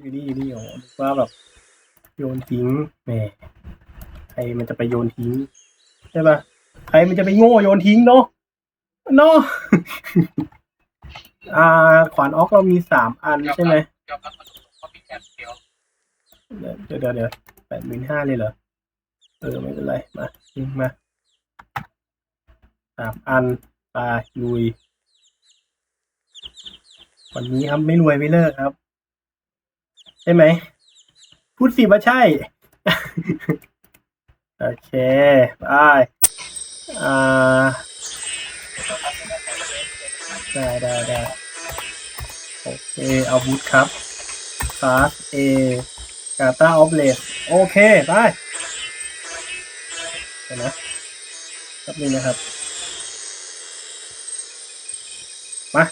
อยู่นี่อยู่นี่โอ้นึกว่าแบบโยนทิ้งแหมใครมันจะไปโยนทิ้งใช่ปะใครมันจะไปโง่โยนทิ้งเนาะเนาะอ่า ขวานออกเรามีสามอันใช่ไหมยอมรับมาตรงๆว่ามีแค่เดียวเดี๋ยวเดี๋ยวเดี๋ยวแปดหมื่นห้าเลยเหรอเออไม่เป็นไรมายิงมาสามอันไปลุยวันนี้ครับไม่รวยไม่เลิกครับ ใช่ไหม พูดสิว่าใช่ โอเคไปอ่าได้ได้ได้โอเคเอาบูทครับคลาสเอกาตาออฟเลสโอเค ไปเดี๋ยวนะแป๊บนึงนะครับ มา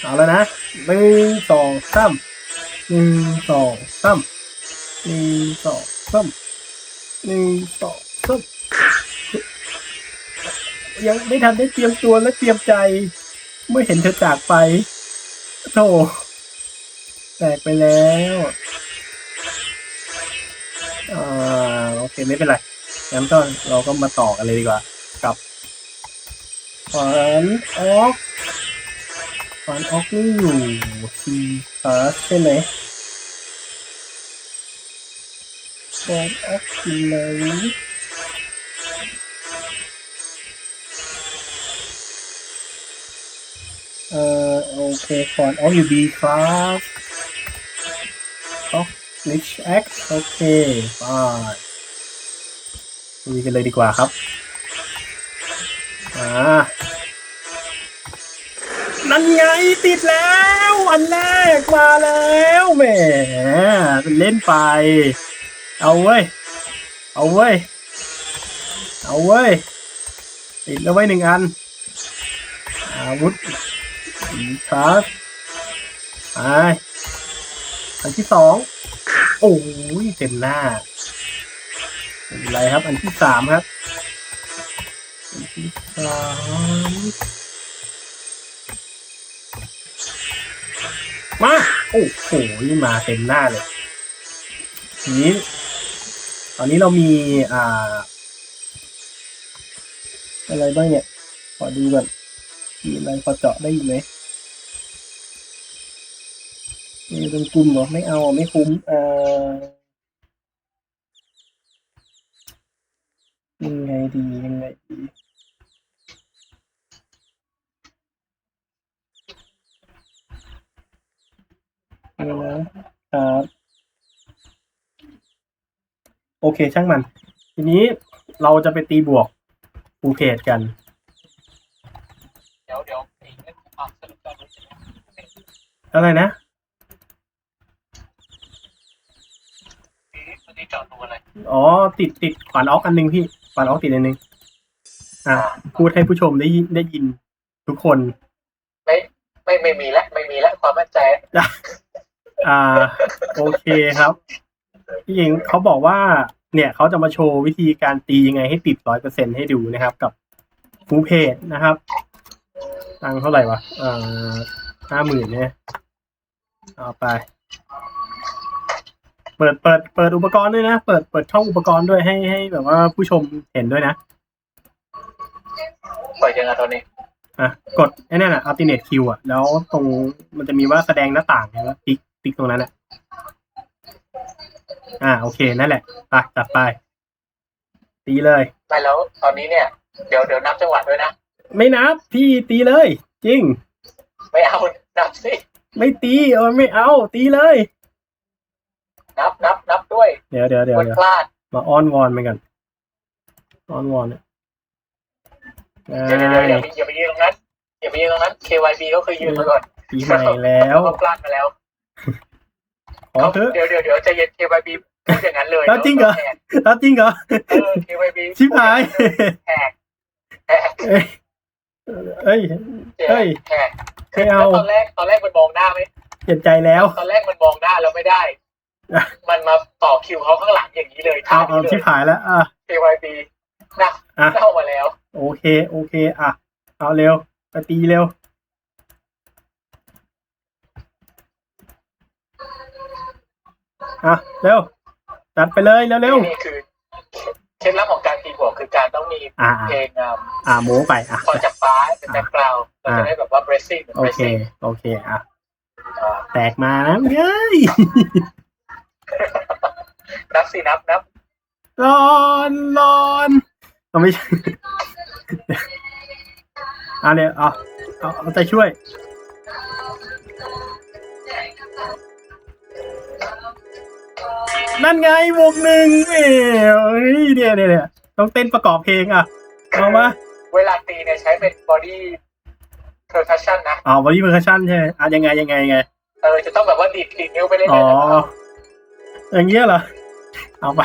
เอาแล้วนะหนึ่งสองสาม หนึ่งสองสามหนึ่งสองสามหนึ่งสองสามยังไม่ทันได้เตรียมตัวและเตรียมใจ เมื่อเห็นเธอจากไปโธ่แตกไปแล้วอ่าโอเคไม่เป็นไรงั้นก็เราก็มาต่อกันเลยดีกว่า กับขวานออก ขวานออกนี่อยู่ซีพาสใช่ไหมขวานออกอยู่เอ่อโอเคขวานออกอยู่ดีครับออก Rich X โอเคไปลุยกันเลยดีกว่าครับ อ่า นั่นไงติดแล้วอันแรกมาแล้วแหมเป็นเล่นไป เอาเว้ย เอาเว้ย เอาเว้ย ติดแล้วไว้หนึ่งอัน อาวุธครับไปอันที่สองโอ้ยเต็มหน้าไม่เป็นไรครับ อันที่สามครับ อันที่สาม โอ้โหนี่มาเต็มหน้าเลยทีนี้ ตอนนี้เรามีอ่า อะไรบ้างเนี่ย ขอดูก่อนมีอะไรพอเจาะได้อีกไหมนี่เป็นกลุ่มเหรอ ไม่เอาไม่คุ้มอ่อยังไงดียังไงดี เอานะครับโอ เคช่างมัน ทีนี้เราจะไปตีบวกฟูเพจกัน เดี๋ยวเดี๋ยวไอ้เรื่องความสนุกตอนนี้จะอะไรนะวันนี้เจอดดูอะไรอ๋อติดติดขวานออกอันหนึงพี่ขวานออกติดอันหนึงอะพูดให้ผู้ชมได้ยินได้ยินทุกคน ไม่ไม่ไม่มีแล้วไม่มีแล้วความมั่นใจอ่า โอเคครับ พี่เองเขาบอกว่า เนี่ยเขาจะมาโชว์วิธีการตียังไงให้ติดร้อยเปอร์เซ็นให้ดูนะครับ กับฟูเพจนะครับ ตังค์เท่าไหร่วะอ่าห้าหมื่นเนี่ยเอาไป เปิดเปิดเปิดอุปกรณ์ด้วยนะ เปิดเปิดช่องอุปกรณ์ด้วยให้ให้แบบว่าผู้ชมเห็นด้วยนะเปิดยังไงตอนนี้อะกดไอ้นั่นอะ alternate Q อะ แล้วตรงมันจะมีว่าแสดงหน้าต่างใช่ไหมติ๊กติ๊กตรงนั้นอะ อ่าโอเคนั่นแหละไปจัดไป ตีเลยไปแล้วตอนนี้เนี่ย เดี๋ยวเดี๋ยวนับจังหวะด้วยนะ ไม่นับ พี่ตีเลย จริง ไม่เอานับสิไม่ตีเออไม่เอา ตีเลย นับนับนับด้วยเดี๋ยวเดี๋ยวเดี๋ยวคนเดี๋ยวพลาด มาอ้อนวอนมันกันอ้อนวอนเนี่ยอ่าเดี๋ยวเดี๋ยวเดี๋ยวอย่าไปอย่าไปยืนตรงนั้นอย่าไปยืนตรงนั้น KYB ก็เคยยืนมาก่อนปีใหม่แล้ว เขาพลาดมาแล้ว ขอเถอะเดี๋ยวเดี๋ยวเดี๋ยวใจะเย็น KYB พูดอย่างนั้นเลยแล้วจริงเหรอแหกแล้วจริงเหรอเออ KYB ชิบหายแหกแหกเอ้ยเอ้ยเฮ้ยแหกไม่เอาแล้วตอนแรกตอนแรกมันมองหน้าไหมเปลี่ยนใจแล้ว ตอนแรกมันมองหน้าแล้วไม่ได้อะมันมาต่อคิวเขาข้างหลังอย่างนี้เลยท่าเอาเอานี้เลชิบยหายแล้วอะ KYB นะอะเข้ามาแล้ว โอเค โอเค อะ เอาเร็วไปตีเร็ว อะเร็วจัดไปเลยเร็วเร็วนี่คือเคล็ดลับของการตีบวกคือการต้องมีๆอ่าเพลงอะอ่าโม้ไปอะ พอจากฟ้าเป็นแบ็คกราวด์เราจะได้แบบว่า bracing โอเค bracing โอเคอะอ่าแตกมานะเฮ้ยนับสินับนับร้อนร้อนเอาไม่ใช่เอาเนี่ยเอาเอาเอาใจช่วย นั่นไงวงหนึ่งเอ้ยเนี่ยเนี่ยเนี่ยต้องเต้นประกอบเพลงอะเอามาเวลาตีเนี่ยใช้เป็น body percussion นะอ๋อบอดี้เพอร์คัชชั่นใช่ไหมอะยังไงยังไงยังไงเออจะต้องแบบว่าดีดดีดนิ้วไปเรื่อยๆอ๋อนะครับอย่างเงี้ยเหรอเอาไป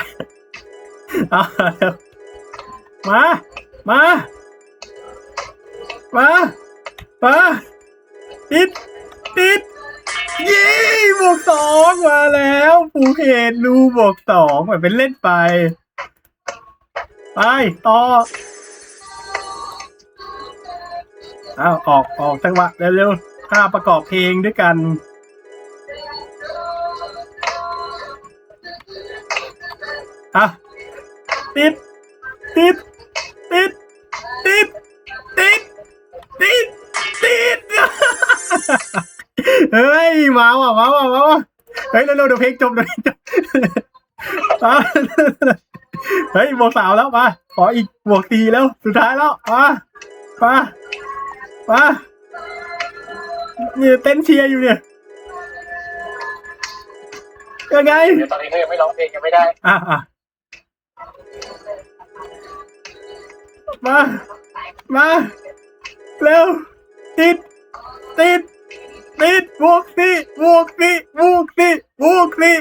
เอาเร็วมามามามาติดติดเย้บวกส องมาแล้วปูเห็นรูบวกสองเหมือนเป็นเล่นไป ไป ต่ออ้าวออกออกจังหวะเร็วๆถ้าประกอบเพลงด้วยกันอะติดติดติดติดติดติดติดเฮ้ยมาว่ะมาว่ะมาว่ะ เฮ้ยเร็วๆเดี๋ยวเพลงจบเดี๋ยวเพลงจบอะเฮ้ยบวกสาวแล้วมาขออีกบวกสี่แล้วสุดท้ายแล้วมามามาเนี่ยเต้นเชียร์อยู่เนี่ยยังไงเดี๋ยวตอนนี้เขายังไม่ร้องเพลงยังไม่ได้อะอะมา มา เร็ว ติด ติด ติดบวกสิบวกสิบวกสิบวกสิ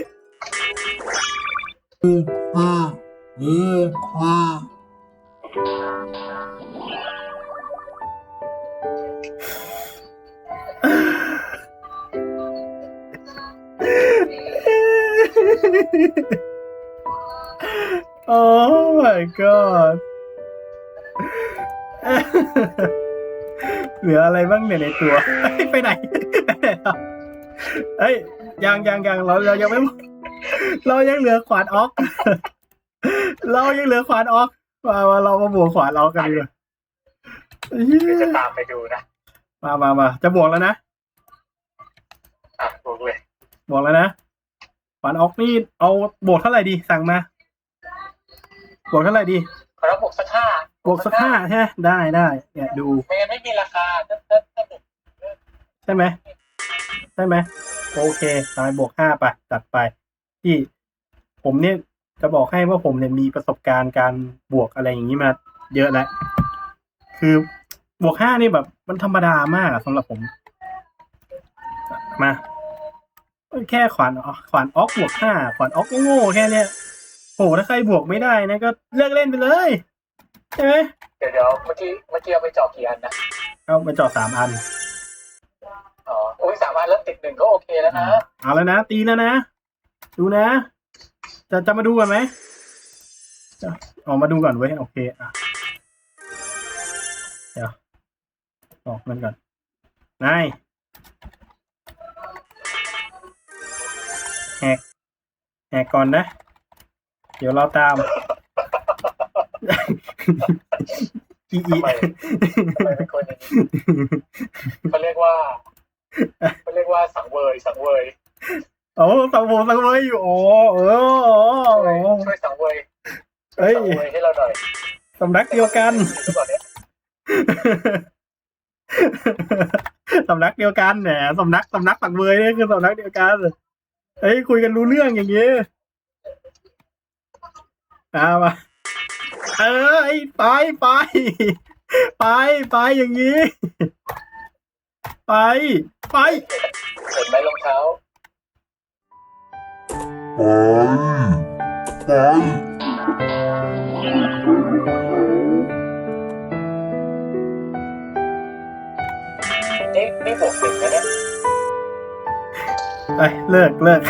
โอ้ my god เหลืออะไรบ้างเนี่ยในตัวเฮ้ยไปไหน เฮ้ยยังยังยังเราเรายังไม่หมดเรายังเหลือขวานออก เรายังเหลือขวานออกมามาเรามาบวกขวานออกกันดีกว่าเหี้เดี๋ยวยจะตามไปดูนะมามามาจะบวกแล้วนะอะบอกเลยบวกแล้วนะขวานออกนี่เอาบวกเท่าไหร่ดีสั่งมาบวกเท่าไหร่ดีขอรับบวกสักห้าบวกสักห้าใช่ไหมได้ได้เนี่ยดูไม่งั้นไม่มีราคาถ้าถ้าถ้าบวกใช่ไหม ใช่ไหมโอเคตายบวกห้าไปจัดไป ที่ผมเนี่ยจะบอกให้ว่าผมเนี่ยมีประสบการณ์การบวกอะไรอย่างนี้มาเยอะแล้ว คือบวกห้านี่แบบ มันธรรมดามากอะสำหรับผม มา แค่ขวานออกขวานออกบวกห้าขวานออกโง่ๆแค่เนี้ยโหถ้าใครบวกไม่ได้นะก็เลิกเล่นไปเลยใช่ไหมเดี๋ยวเดี๋ยวเมื่อกี้เมื่อกี้เอาไปเจาะกี่อันนะเอาไปจอดสามอันอ๋อ โอ้ยสามอันแล้วติดหนึ่งก็โอเคแล้วนะเอาแล้วนะ ตีแล้วนะ ดูนะ จะจะมาดูกันไหมจะออกมาดูก่อนเว้ยโอเคอะเดี๋ยวออกมันก่อนนายแหกแหกก่อนนะ เดี๋ยวเราตามอีอีทำไมทำไมเป็นคนอย่างนี้เขาเรียกว่า เขาเรียกว่าสังเวยสังเวยโอ้สังโวสังเวยอยู่โอ้เออโอ้ช่วยโอ้ช่วยสังเวยเฮ้ยสังเวยให้เราหน่อยสำนักเดียวกันหรือเปล่าเนี่ยสำนักเดียวกันแหมสำนักสำนักสังเวยนี่คือสำนักเดียวกันเฮ้ยคุยกันรู้เรื่องอย่างงี้เอามาเออไอ้ไปไปไปไปอย่างงี้ ไปไปเห็นไหมรองเท้าไปไปนี่นี่บวกหนึ่งนะเนี่ยไปเลิกเลิก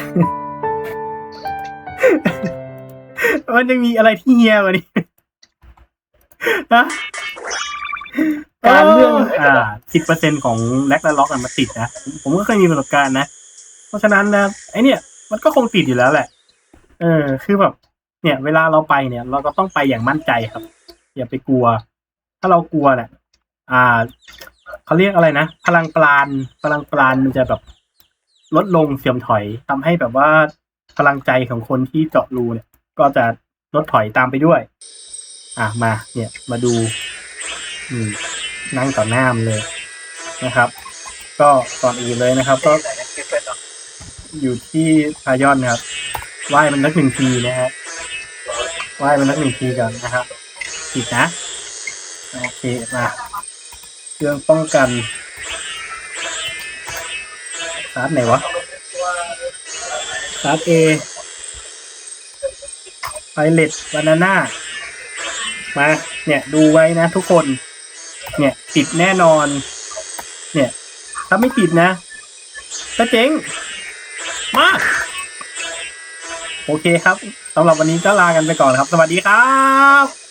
มันยังมีอะไรที่เฮียกว่านี้ฮะ การเรื่องอ่าสิบเปอร์เซ็นของแลกและล็อกอะมาติดนะ ผมก็เคยมีประสบการณ์นะ เพราะฉะนั้นนะไอเนี่ย มันก็คงติดอยู่แล้วแหละ เออ คือแบบ เนี่ย เวลาเราไปเนี่ย เราก็ต้องไปอย่างมั่นใจครับ อย่าไปกลัว ถ้าเรากลัวเนี่ยอ่าเขาเรียกอะไรนะพลังปราณพลังปราณมันจะแบบลดลงเสื่อมถอยทำให้แบบว่าพลังใจของคนที่เจาะรูเนี่ย ก็จะลดถอยตามไปด้วย อะมา เนี่ย มาดู อืม นั่งต่อหน้ามเลยนะครับ ก็ก่อนอื่นเลยนะครับ ก็อยู่ที่พายอนนะครับไหว้มันนักหนึ่งทีนะฮะไหว้มันนักหนึ่งทีก่อนนะครับผิดนะโอเคมาเครื่องป้องกันชาร์จไหนวะชาร์จเอไพเลตบานาน่ามาเนี่ยดูไว้นะทุกคน เนี่ยติดแน่นอน เนี่ย ถ้าไม่ติดนะก็เจ๊ง มาโอเคครับสำหรับวันนี้ก็ลากันไปก่อนครับ สวัสดีครับ